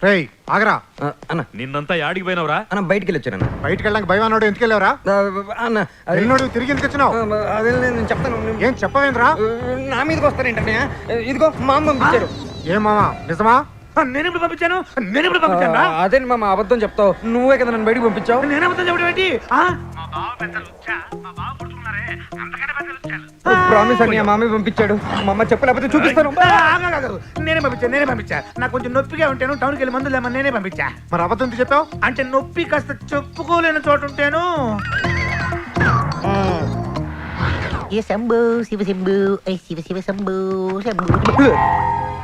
రేయ్ ఆగరా. ఆ, అన్న. నిన్నంతా యాడికి పోయినవరా? అన్న బయటికి వెళ్ళి వచ్చాను బయటికి వెళ్ళడానికి భయం అన్నాడు ఎందుకు వెళ్ళావరా? అన్న వెళ్ళినోడు తిరిగి ఎందుకు వచ్చినావు? ఆ, అదే నేను చెప్తాను. ఏం చెప్పవేంద్రా? నా మీదకి వస్తారేంటనే ఇదిగో మా అమ్మ పంపించారు. ఏం మామా? నిజమా? నేను ఇప్పుడు పంపించాను? నేను ఇప్పుడు పంపించాను అదే మామ అబద్ధం చెప్తావు. నువ్వే కదా నన్ను బయటికి పంపించావు. నేను అబద్ధం చెప్పడం ఏంటి? ఆ? ప్రామిస్ అని మా అమ్మ పంపించాడు. మా అమ్మ చెప్పలేకపోతే చూపిస్తాను. నేనే పంపించా నేనే పంపించా. నాకు కొంచెం నొప్పిగా ఉంటాను టౌన్కి వెళ్ళి మందులు లేమని నేనే పంపించా. మరి అబద్ధం ఎందుకు చెప్పావు? అంటే నొప్పి కాస్త చెప్పుకోలేని చోట ఉంటాను. ఏ శంభు శివ శంభు ఐ శివ శివ శంభు శంభు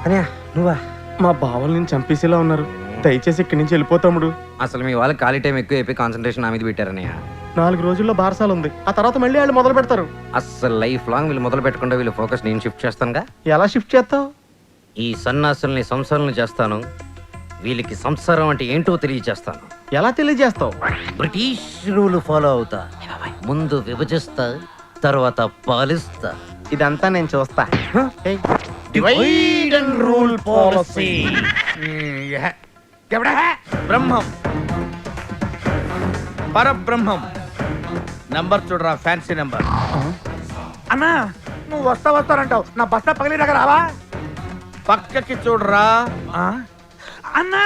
అనియా నువ్వా? మా బావల్ని నేను చంపేసేలా ఉన్నారు. దయచేసి ఇక్కడి నుంచి వెళ్ళిపోతాముడు అసలు మీ వాళ్ళకి ఖాళీ టైం ఎక్కువ అయిపోయి కాన్సన్ట్రేషన్ నా మీద పెట్టారనయ్య నాలుగు రోజుల్లో బారసాలు ఉంది. ఆ తర్వాత మళ్ళీ వాళ్ళు మొదలు పెడతారు. అస్సలు లైఫ్ లాంగ్ వీళ్ళు మొదలు పెట్టకుండా వీళ్ళు ఫోకస్ నేను షిఫ్ట్ చేస్తానుగా? ఎలా షిఫ్ట్ చేస్తావు? ఈ సన్నాసుల్ని సంసారాలను చేస్తాను. వీళ్ళకి సంసారం అంటే ఏంటో తెలియచేస్తాను ఎలా తెలియజేస్తావు? బ్రిటిష్ రూల్ ఫాలో అవుతా. ముందు విభజిస్తా తర్వాత పాలిస్తా. ఇదంతా నేను చూస్తా. Divide and rule policy. ఎవడా? బ్రహ్మం. పరబ్రహ్మం. నంబర్ చూడరా ఫ్యాన్సీ నంబర్. అన్నా నువ్వు వస్తా వస్తానంటావు నా బస్తా పగిలి దగ్గర రావా? పక్కకి చూడరా. ఆ? అన్నా!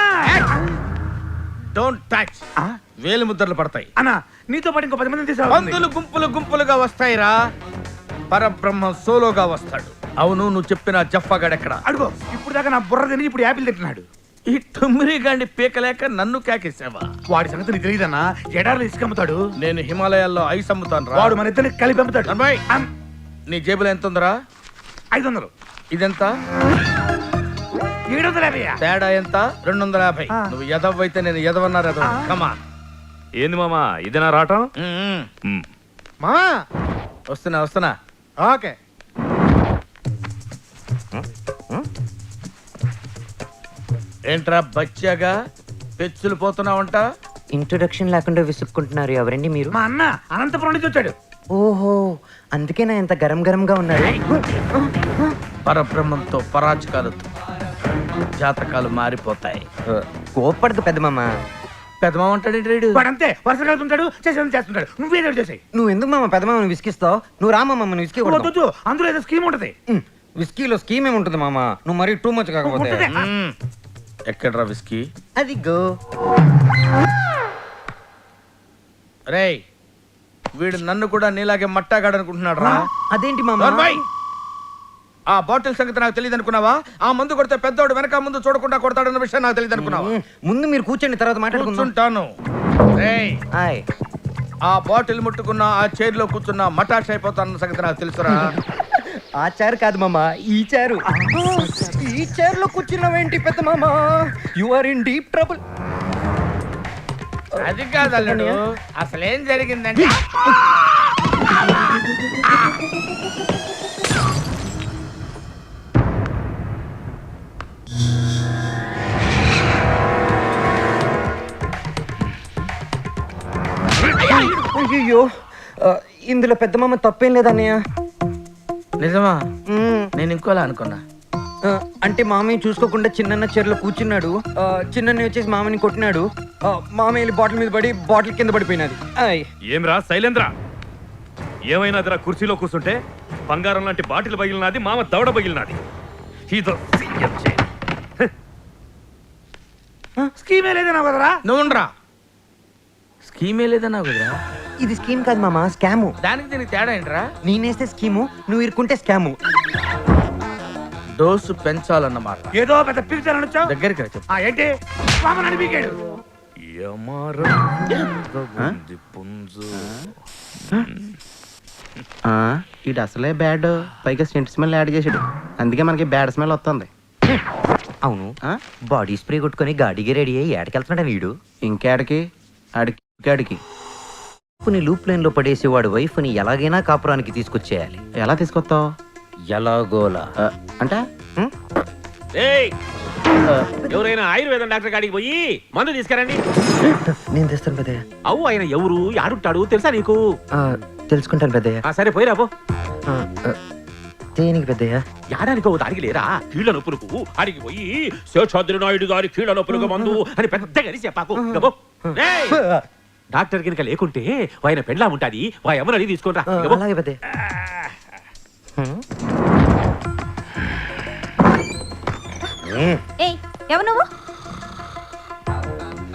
డోంట్ టచ్ ఆ? వేలు ముద్రలు పడతాయి. అన్నా నీతో పాటు ఇంకో పది మంది తీసుకురా పందులు గుంపులు గుంపులుగా వస్తాయిరా. పరబ్రహ్మం సోలోగా వస్తాడు. అవును నువ్వు చెప్పిన జఫ్ఫాగాడెక్కడ అడుగు ఇప్పుడు దాకా నా బుర్ర తిని ఇప్పుడు యాపిల్ తింటున్నాడు. ఈ టుమ్మిరి గాండి పీకలేక నన్ను కేకేసావా వాడి సంగతి నీకు తెలియదన్నా? ఎడార్లు ఇసుకమ్ముతాడు నేను హిమాలయాల్లో ఐస్ అమ్ముతాను రా వాడు మన ఇద్దరిని కలిపి అమ్ముతాడు. నర్మాయ్. అమ్, నీ జేబులో ఎంత ఉందిరా ఐదు వందలు ఇదెంత? ఏడు వందల యాభై తేడా ఎంత? రెండు వందల యాభై ఆ. నువ్వు ఎదవ అయితే నేను ఎదవన్నారు ఎదవ. కమా ఏంది మామా ఇదేనా రావటం. మామా వస్తున్నా వస్తున్నా. ఓకే. ఏంట్రా బచ్చాగా? పెచ్చులు పోతున్నావంట? ఇంట్రొడక్షన్ లేకుండా విసుక్కుంటున్నారు ఎవరండి మీరు? మా అన్న అనంతపురం నుంచి వచ్చాడు. ఓహో అందుకేనా ఇంత గరం గరంగా ఉన్నారు. పరబ్రహ్మంతో పరాచకాలతో జాతకాలు మారిపోతాయి. కోప్పడదు పెద్ద మామ పెదమా అంటాడు రేడు? వాడు అంతే వరుస కలుగుతుంటాడు చేసేది చేస్తుంటాడు. నువ్వేదో చేసాయి. నువ్వు ఎందుకు మామ పెద్ద మామని విసికిస్తావు? నువ్వు రా మామ నువ్వు విసికి. వద్దు అందులో ఏదో స్కీమ్ ఉంటది. విస్కీలో స్కీమ్ ఏమి ఉంటుంది మామ? నువ్వు మరీ టూ మచ్ కాకపోతే. ఎక్కడ్రా విస్కీ? అది గో. రేయ్ వీడు నన్ను కూడా నీలాగే మట్టాగాడు అనుకుంటున్నాడు రా అదేంటి మామ? ఆ బాటిల్ సంగతి నాకు తెలియదు అనుకున్నావా ఆ మందు కొడితే పెద్దోడు వెనక ముందు చూడకుండా కొడతాడన్న విషయం నాకు తెలియదు అనుకున్నావా ముందు మీరు కూర్చోండి తర్వాత హాయ్. ఆ బాటిల్ ముట్టుకున్న ఆ చైర్లో కూర్చున్న మటాష్ అయిపోతానన్న సంగతి నాకు తెలుసురా. ఆ చారు కాదు మామ ఈ చారు ఈ చైర్లో కూర్చున్నావేంటి పెద్ద మామ? You are in deep trouble అది కాదు అల్లుడు. అసలేం జరిగిందంటే అయ్యో! ఇందులో పెద్ద మామ తప్పేం లేదన్నయ్య. నిజమా? నేను ఇంకోలా అనుకున్నా. అంటే మామయ్య చూసుకోకుండా చిన్న చీరలో కూర్చున్నాడు. ఆ, చిన్నన్న వచ్చేసి మామని కొట్టినాడు. మామయ్య వెళ్ళి బాటిల్ మీద పడి బాటిల్ కింద పడిపోయినది ఆయ్. ఏమ్రా శైలేంద్ర? ఏమైనాదిరా కుర్చీలో కూర్చుంటే బంగారం లాంటి బాటిల్ పగిలినది మామ దవడ పగిలినది. ఇదో. స్కీమే లేదన్నా కదరా? నువ్వుండ్రా. స్కీమే లేదన్నా కుదరా. ఇది స్కీమ్ కాదు మామ స్కాము. దానికి దీనికి తేడా ఏంట్రా? నేనేస్తే స్కీము నువ్వు ఇరుక్కుంటే స్కాము. డోసు పెంచాలన్నమాట ఏదో పెద్ద పిక్చర్ అనొచ్చావు దగ్గరికి రా చెప్పు. ఆ ఏంటి? వామనాన్ని పీకాడు. యమరా ఉంది పుంజు. ఇది అసలే బ్యాడ్. పైగా సెంట్ స్మెల్ యాడ్ చేసాడు అందుకే మనకి బ్యాడ్ స్మెల్ వస్తుంది. అవును. ఆ? బాడీ స్ప్రే కొట్టుకొని గాడికి రెడీ అయ్యి ఏడకెళ్తున్నాడా వీడు? ఇంకేడికి ఆడికి ఆడికి ని లూప్ లైన్లో పడేసి వాడు వైఫ్ని ఎలాగైనా కాపురానికి తీసుకొచ్చేయాలి. ఎలా తీసుకొస్తావు? ఎలాగోలా. అంటే? ఏయ్! ఎవరైనా ఆయుర్వేదం డాక్టర్ కాడికి పోయి మందు తీసుకురండి. నేను తెస్తాను పెద్దయ్య. అవు ఆయన ఎవరు? యాడుంటాడు? తెలుసా నీకు? ఆ, తెలుసుకుంటాను పెద్దయ్య. ఆ సరే పోయిరా పో. ఆ, ఆ, దేనికి పెద్దయ్య? యాడానికో దానికి లేరా? కీళ్ళ నొప్పులకు అడిగి పోయి శేషాద్రి నాయుడు గారి కీళ్ళ నొప్పులకు మందు అని పెద్దగా చెప్పాకు గబో. రేయ్! డాక్టర్ కనుక లేకుంటే ఆయన పెండ్లా ఉంటాది. వా ఎవరని తీసుకుంటా ఆ, అలాగే పెద్దయ్య ఏయ్ ఎవరు నువ్వు?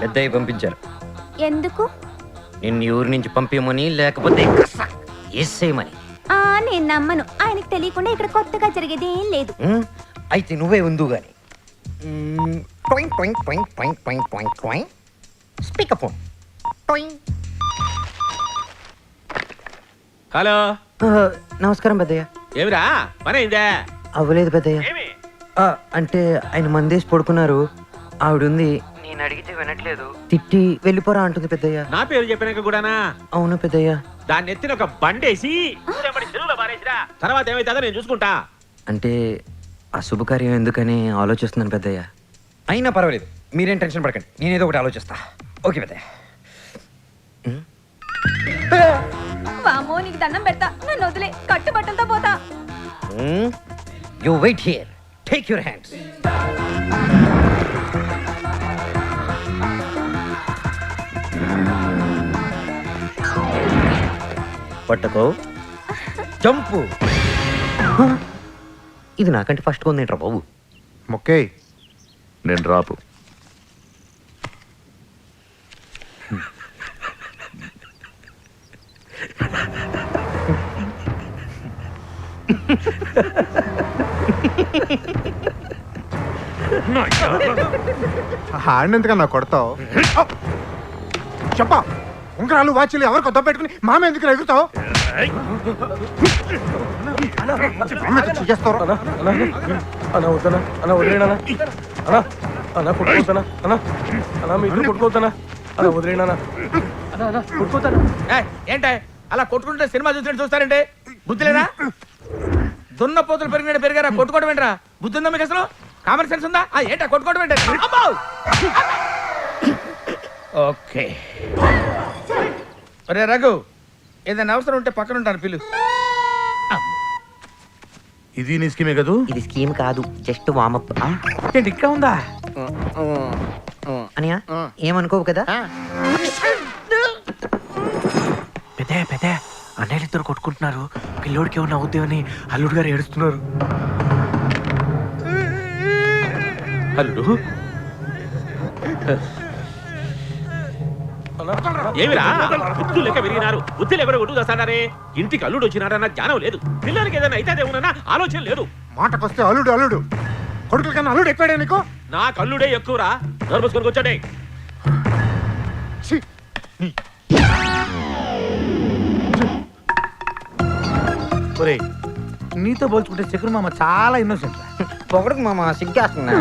పెద్దయ్య పంపించారు. ఎందుకు? నిన్ను ఊరి నుంచి పంపించమని లేకపోతే ఎస్సేయమని ఆ నేను నమ్మను. ఆయనకు తెలియకుండా ఇక్కడ కొత్తగా జరిగేది ఏం లేదు. ఉమ్, అయితే నువ్వే ఉందు గాని. స్పీకర్ ఫోన్ హలో నమస్కారం పెద్దయ్య. ఏమిరా? పని అయిందా? అవ్వలేదు పెద్దయ్య. ఏమి? ఆ, అంటే ఆయన మందేసి పడుకున్నారు. ఆవిడుంది నేను అడిగితే వినట్లేదు. తిట్టి వెళ్ళిపోరా అంటుంది పెద్దయ్య. నా పేరు చెప్పినాక కూడానా? అవును పెద్దయ్య. దాన్ని ఎత్తిన ఒక బండేసి ఊరేమ్మడి చెరువులో పారేసిరా. తర్వాత ఏమైతుందో నేను చూసుకుంటా. అంటే అశుభకార్యం ఎందుకని ఆలోచిస్తున్నాను పెద్దయ్య. అయినా పర్వాలేదు. మీరేం టెన్షన్ పడకండి. నేనేదో ఒకటి ఆలోచిస్తా. ఓకే పెద్దయ్య. వామో నీకు దండం పెడతా. నన్ను వదిలే. కట్టుబట్టలతో పోతా. You wait here take your hands పట్టుకో. జంపు. ఇది నాకంటే ఫస్ట్ కొందేంట్రా బాబు? మొక్కే నేను రాపు. హాడిని ఎందుకన్నా కొడతావు? చెప్పా. ఉంగరాలు వాచ్లు ఎవరు కొత్త పెట్టుకుని మామ ఎందుకు ఎగురుతావు? చేస్తావు అన్న వద్దనా అన్న వదిలేనా అన్న? అన్న కొట్టుకోతానా అన్న అన్న మీ ఇద్దరు కొట్టుకోతానా అన్న వదిలేనా అన్న? అన్న కొట్టుకోతానా ఏంటే? అలా కొట్టుకుంటే సినిమా చూసినట్టు చూస్తారంటే? బుద్ధి లేదా? దున్న పోతులు పెరిగినట్టు పెరిగారా? కొట్టుకోవడం ఏంట్రా? బుద్ధి ఉందా మీకు అసలు? కామన్ సెన్స్ ఉందా? ఆ, ఏంటా కొట్టుకోవడం ఏంటి! ఓకే. అరే రఘు ఏదైనా అవసరం ఉంటే పక్కన ఉంటాను పిలు. ఇది నీ స్కీమే కదూ? ఇది స్కీమ్ కాదు జస్ట్ వామప్. ఏంటి ఇంకా ఉందా? అనియా ఏమనుకోవు కదా? పెద్ద పెద్ద. అన్నయ్యలు ఇద్దరు కొట్టుకుంటున్నారు. పిల్లోడికి ఏమన్నా అవుద్దేమని అల్లుడు గారు ఏడుస్తున్నారు. అల్లుడు? ఏమిరా? బుద్ధు లెక్క విరిగినారు. బుద్ధి లేకుండా కొట్టు చేస్తాడారే ఇంటికి అల్లుడు వచ్చినాడన్న జ్ఞానం లేదు. పిల్లలకి ఏదైనా అయితే ఏమన్నా ఆలోచన లేదు. మాటకొస్తే అల్లుడు అల్లుడు. కొడుకుల కన్నా అల్లుడు ఎక్కువాడే నీకు? నా కల్లుడే ఎక్కువరా. నర్మస్కొని వచ్చాడే ఒరేయ్ నీతో పోల్చుకుంటే శకున్ మామ చాలా ఇన్నోసెంట్ పొగడకు మామ సిగ్గేస్తున్నా